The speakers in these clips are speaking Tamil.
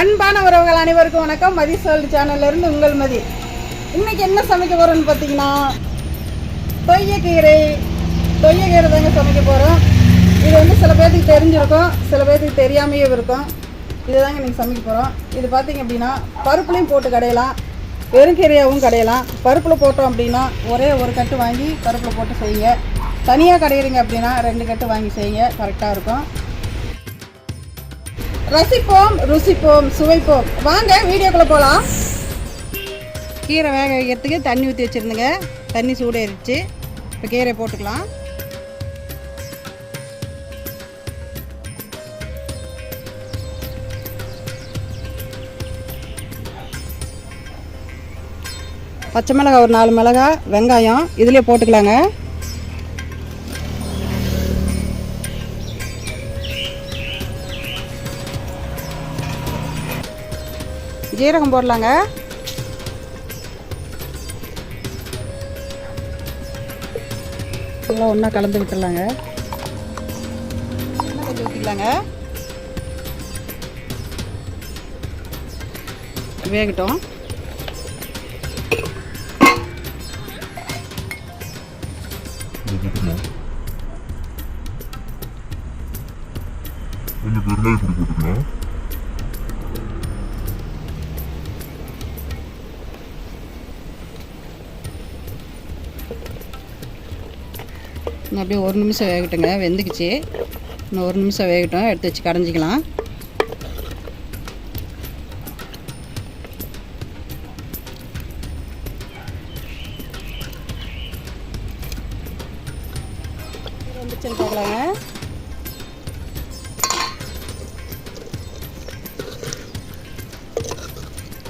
அன்பான உறவுகள் அனைவருக்கும் வணக்கம். மதி சோல்டு சேனல்லேருந்து உங்கள் மதி. இன்னைக்கு என்ன சமைக்க போகிறோம்னு பார்த்தீங்கன்னா தொய்யக்கீரை தொய்யக்கீரை தாங்க சமைக்க போகிறோம் இது வந்து சில பேர்த்துக்கு தெரிஞ்சிருக்கும் சில பேர்த்துக்கு தெரியாமையும் இருக்கும். இதுதாங்க நீங்கள் சமைக்க போகிறோம் இது பார்த்தீங்க அப்படின்னா பருப்புலையும் போட்டு கடையலாம் வெறுங்கீரையாகவும் கடையலாம். பருப்பில் போட்டோம் அப்படின்னா ஒரே ஒரு கட்டு வாங்கி பருப்பில் போட்டு செய்யுங்க. தனியாக கடையிறீங்க அப்படின்னா ரெண்டு கட்டு வாங்கி செய்யுங்க. கரெக்டாக இருக்கும். ரசிப்போம் ருசிப்போம் சுவைப்போம். வாங்க வீடியோக்குள்ளே போகலாம் கீரை வேக வைக்கிறதுக்கு தண்ணி ஊற்றி வச்சுருந்துங்க. தண்ணி சூடேறிச்சு. இப்போ கீரை போட்டுக்கலாம். பச்சை மிளகாய் ஒரு நாலு மிளகாய் வெங்காயம் இதுலேயே போட்டுக்கலாங்க. ஜீரகம் போடலாங்க. எல்லாம் ஒன்றா கலந்து விட்டுடலாங்க. கொஞ்சம் ஊற்றிக்கலாங்க வேகட்டும். கொஞ்சம் பெருங்காயம் பொடி போட்டுக்கலாம் இன்னும் அப்படியே ஒரு நிமிஷம் வேகட்டுங்க. வெந்துக்குச்சு. இன்னும் ஒரு நிமிஷம் வேகட்டும். எடுத்து வச்சு கடைஞ்சிக்கலாம். வந்துச்சுன்னு பார்க்கலாங்க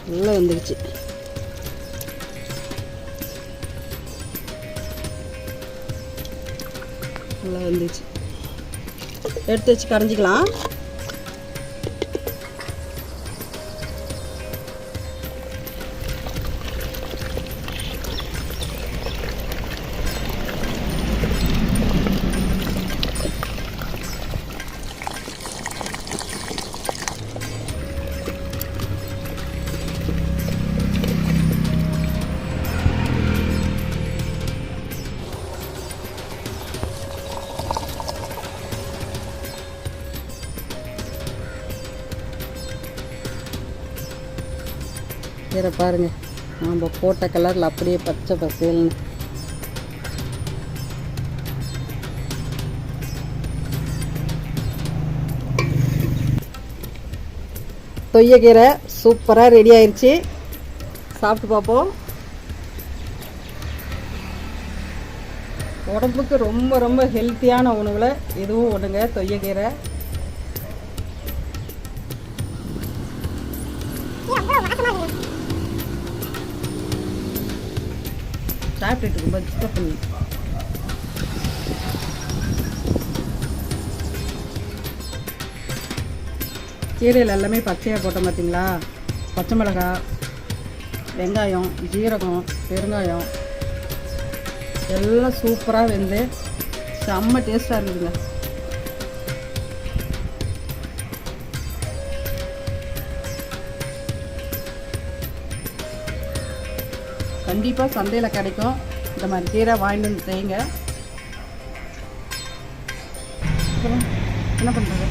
நல்லா வந்துருச்சு. நல்லா வந்துச்சு. எடுத்து வச்சு கரைஞ்சிக்கலாம். இதை பாருங்க. நம்ம போட்ட கலரில் அப்படியே பச்சை பசேல்னு. தொய்யக்கீரை சூப்பராக ரெடி ஆயிடுச்சு சாப்பிட்டு பார்ப்போம். உடம்புக்கு ரொம்ப ரொம்ப ஹெல்த்தியான உணவில் இதுவும் ஒன்றுங்க தொய்யக்கீரை சாப்பிட்டுட்டு ரொம்ப டிஸ்டர்ப் பண்ணி. கீரையில் எல்லாமே பச்சையாக போட்டோம் பார்த்தீங்களா பச்சை மிளகாய் வெங்காயம் ஜீரகம் பெருங்காயம். எல்லாம் சூப்பராக வெந்து செம்ம டேஸ்ட்டாக இருந்ததுங்க. கண்டிப்பாக சந்தையில் கிடைக்கும். இந்த மாதிரி கீரை வாங்கிட்டு வந்து செய்யுங்க அப்புறம் என்ன பண்ணுறது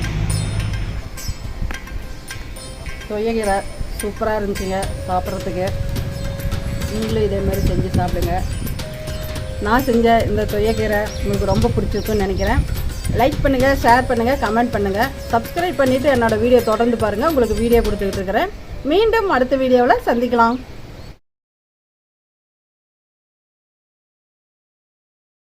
தொய்யக்கீரை சூப்பராக இருந்துச்சுங்க சாப்பிட்றதுக்கு. நீங்களும் இதே மாதிரி செஞ்சு சாப்பிடுங்க. நான் செஞ்ச இந்த தொய்யக்கீரை உங்களுக்கு ரொம்ப பிடிச்சிருக்குன்னு நினைக்கிறேன். லைக் பண்ணுங்கள் ஷேர் பண்ணுங்கள் கமெண்ட் பண்ணுங்கள் சப்ஸ்கிரைப் பண்ணிவிட்டு என்னோடய வீடியோ தொடர்ந்து பாருங்கள் உங்களுக்கு வீடியோ கொடுத்துக்கிட்டு இருக்கிறேன். மீண்டும் அடுத்த வீடியோவில் சந்திக்கலாம்.